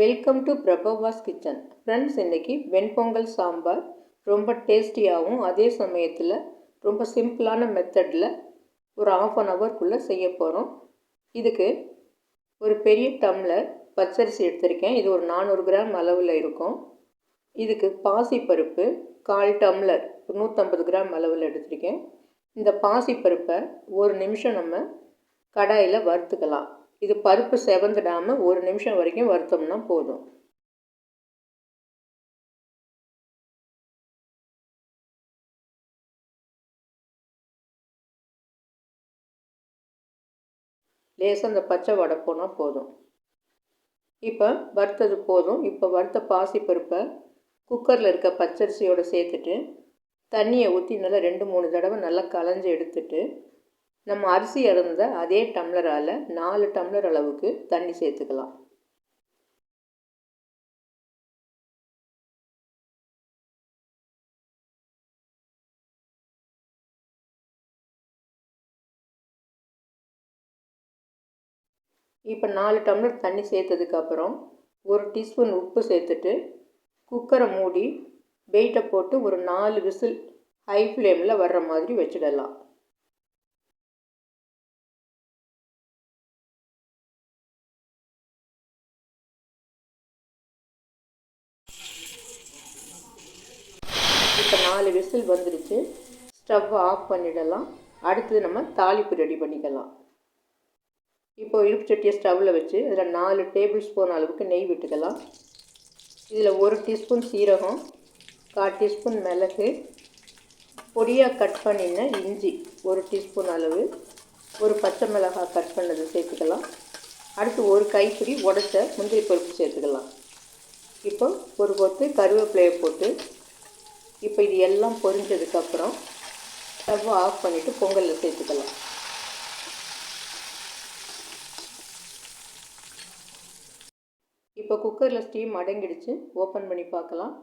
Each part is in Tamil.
Welcome to Prabhavas kitchen friends இன்றைக்கி வெண்பொங்கல் சாம்பார். ரொம்ப டேஸ்டியாகவும் அதே சமயத்தில் ரொம்ப சிம்பிளான மெத்தடில் ஒரு ஆஃப் அன் ஹவர்க்குள்ளே செய்ய போகிறோம் இதுக்கு ஒரு பெரிய டம்ளர் பச்சரிசி எடுத்திருக்கேன். இது ஒரு நானூறு கிராம் அளவில் இருக்கும். இதுக்கு பாசிப்பருப்பு கால் டம்ளர் நூற்றம்பது கிராம் அளவில் எடுத்திருக்கேன். இந்த பாசிப்பருப்பை ஒரு நிமிஷம் நம்ம கடாயில் வறுத்துக்கலாம். இது பருப்பு செவந்துடாமல் ஒரு நிமிஷம் வரைக்கும் வறுத்தோம்னா போதும். லேசாக அந்த பச்சை வடை போனால் போதும். இப்போ வறுத்தது போதும். இப்போ வறுத்த பாசி பருப்பை குக்கரில் இருக்க பச்சரிசியோடு சேர்த்துட்டு தண்ணியை ஊற்றி நல்லா ரெண்டு மூணு தடவை நல்லா களைஞ்சி எடுத்துட்டு நம்ம அரிசி இறந்த அதே டம்ளரால் நாலு டம்ளர் அளவுக்கு தண்ணி சேர்த்துக்கலாம். இப்போ நாலு டம்ளர் தண்ணி சேர்த்ததுக்கப்புறம் ஒரு டீஸ்பூன் உப்பு சேர்த்துட்டு குக்கரை மூடி வெயிட்டை போட்டு ஒரு நாலு விசில் ஹை ஃப்ளேமில் வர்ற மாதிரி வச்சிடலாம். இப்போ நாலு விசில் வந்துடுச்சு ஸ்டவ் ஆஃப் பண்ணிடலாம். அடுத்தது நம்ம தாளிப்பு ரெடி பண்ணிக்கலாம். இப்போ இருப்பு சட்டியை ஸ்டவ்வில் வச்சு இதில் நாலு டேபிள் ஸ்பூன் அளவுக்கு நெய் விட்டுக்கலாம். இதில் ஒரு டீஸ்பூன் சீரகம் கால் டீஸ்பூன் மிளகு பொடியாக கட் பண்ணின இஞ்சி ஒரு டீஸ்பூன் அளவு ஒரு பச்சை மிளகாய் கட் பண்ணது சேர்த்துக்கலாம். அடுத்து ஒரு கைப்பிடி உடச்ச முந்திரி பருப்பு சேர்த்துக்கலாம். இப்போ ஒரு கொத்து கருவேப்பிலையை போட்டு இப்போ இது எல்லாம் பொரிஞ்சதுக்கப்புறம் ஸ்டவ் ஆஃப் பண்ணிவிட்டு பொங்கலில் சேர்த்துக்கலாம். இப்போ குக்கரில் ஸ்டீம் அடங்கிடுச்சு. ஓப்பன் பண்ணி பார்க்கலாம்.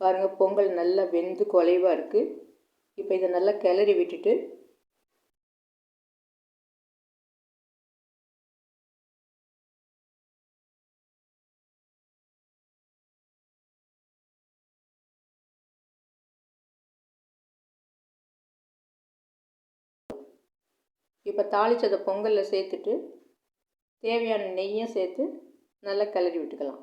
பாருங்கள் பொங்கல் நல்லா வெந்து குலைவாக இருக்குது இப்போ இதை நல்லா கிளறி விட்டுட்டு இப்போ தாளித்ததை பொங்கலில் சேர்த்துட்டு தேவையான நெய்யும் சேர்த்து நல்லா கிளறி விட்டுக்கலாம்.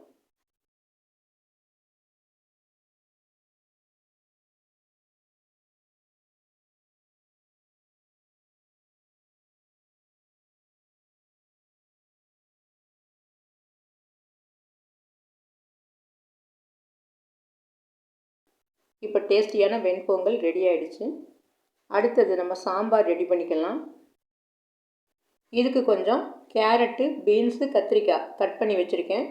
இப்போ டேஸ்டியான வெண்பொங்கல் ரெடி ஆயிடுச்சு. அடுத்தது நம்ம சாம்பார் ரெடி பண்ணிக்கலாம். இதுக்கு கொஞ்சம் கேரட்டு பீன்ஸு கத்திரிக்காய் கட் பண்ணி வச்சுருக்கேன்.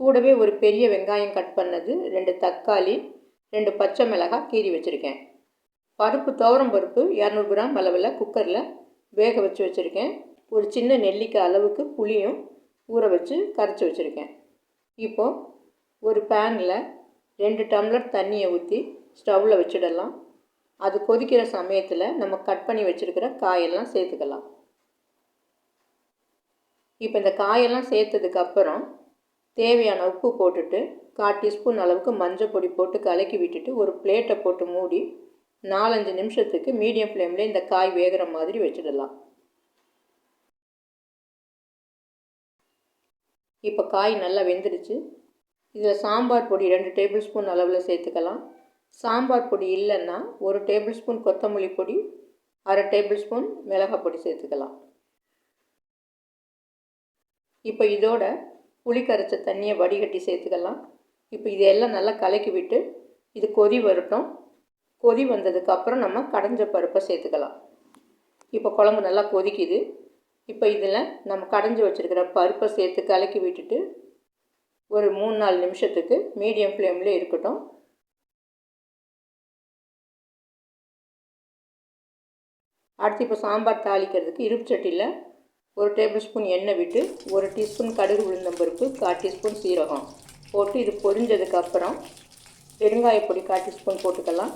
கூடவே ஒரு பெரிய வெங்காயம் கட் பண்ணது ரெண்டு தக்காளி ரெண்டு பச்சை மிளகாய் கீறி வச்சுருக்கேன். பருப்பு துவரம் பருப்பு இரநூறு கிராம் அளவில் குக்கரில் வேக வச்சு வச்சுருக்கேன். ஒரு சின்ன நெல்லிக்காய் அளவுக்கு புளியும் ஊற வச்சு கரைச்சி வச்சுருக்கேன். இப்போது ஒரு பேனில் ரெண்டு டம்ளர் தண்ணியை ஊற்றி ஸ்டவ்வில் வச்சிடலாம். அது கொதிக்கிற சமயத்தில் நம்ம கட் பண்ணி வச்சுருக்கிற காயெல்லாம் சேர்த்துக்கலாம். இப்போ இந்த காயெல்லாம் சேர்த்ததுக்கப்புறம் தேவையான உப்பு போட்டுட்டு கால் டீஸ்பூன் அளவுக்கு மஞ்சள் பொடி போட்டு கலக்கி விட்டுட்டு ஒரு பிளேட்டை போட்டு மூடி நாலஞ்சு நிமிஷத்துக்கு மீடியம் ஃப்ளேமில் இந்த காய் வேகிற மாதிரி வச்சிடலாம். இப்போ காய் நல்லா வெந்துடுச்சு. இதில் சாம்பார் பொடி ரெண்டு டேபிள் ஸ்பூன் அளவில் சேர்த்துக்கலாம். சாம்பார் பொடி இல்லைன்னா ஒரு டேபிள் ஸ்பூன் கொத்தமல்லி பொடி அரை டேபிள் ஸ்பூன் மிளகாய் பொடி சேர்த்துக்கலாம். இப்போ இதோட புளி கரைச்ச தண்ணியை வடிகட்டி சேர்த்துக்கலாம். இப்போ இதெல்லாம் நல்லா கலக்கி விட்டு இது கொதி வரட்டும். கொதி வந்ததுக்கப்புறம் நம்ம கடைஞ்ச பருப்பை சேர்த்துக்கலாம். இப்போ குழம்பு நல்லா கொதிக்குது. இப்போ இதில் நம்ம கடைஞ்சி வச்சுருக்கிற பருப்பை சேர்த்து கலக்கி விட்டுட்டு ஒரு மூணு நாலு நிமிஷத்துக்கு மீடியம் ஃப்ளேமில் இருக்கட்டும். அடுத்து இப்போ சாம்பார் தாளிக்கிறதுக்கு இருப்பு சட்டியில் ஒரு டேபிள் ஸ்பூன் எண்ணெய் விட்டு ஒரு டீஸ்பூன் கடுகு உளுந்தம்பருப்பு கால் டீஸ்பூன் சீரகம் போட்டு இது பொரிஞ்சதுக்கப்புறம் பெருங்காயப்பொடி கால் டீஸ்பூன் போட்டுக்கலாம்.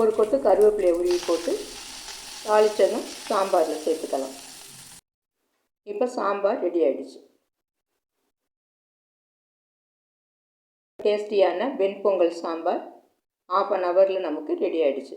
ஒரு கொத்து கருவேப்பிலையை உருவி போட்டு தாளித்ததும் சாம்பாரில் சேர்த்துக்கலாம். இப்போ சாம்பார் ரெடி ஆகிடுச்சு டேஸ்டியான வெண்பொங்கல் சாம்பார் ஆஃப் அன் ஹவரில் நமக்கு ரெடி ஆகிடுச்சு